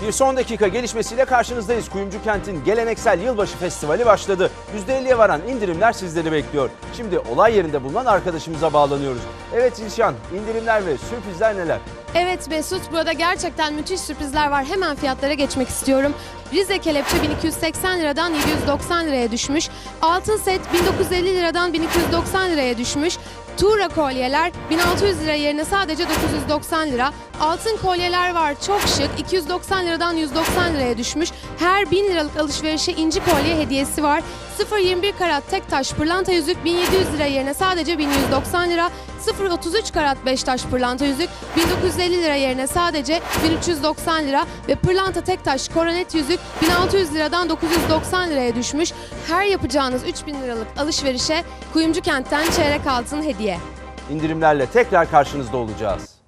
gibi son dakika gelişmesiyle karşınızdayız. Kuyumcu Kent'in geleneksel yılbaşı festivali başladı. %50'ye varan indirimler sizleri bekliyor. Şimdi olay yerinde bulunan arkadaşımıza bağlanıyoruz. Evet İlşan, indirimler ve sürprizler neler? Evet Mesut burada gerçekten müthiş sürprizler var. Hemen fiyatlara geçmek istiyorum. Rize kelepçe 1280 liradan 790 liraya düşmüş. Altın set 1950 liradan 1290 liraya düşmüş. Tuğra kolyeler 1600 lira yerine sadece 990 lira. Altın kolyeler var çok şık 290 liradan 190 liraya düşmüş. Her 1000 liralık alışverişe inci kolye hediyesi var. 0.21 karat tek taş pırlanta yüzük 1700 lira yerine sadece 1190 lira. 0.33 karat 5 taş pırlanta yüzük 1950 lira yerine sadece 1390 lira ve pırlanta tek taş koronet yüzük 1600 liradan 990 liraya düşmüş. Her yapacağınız 3000 liralık alışverişe Kuyumcu Kent'ten çeyrek altın hediye. İndirimlerle tekrar karşınızda olacağız.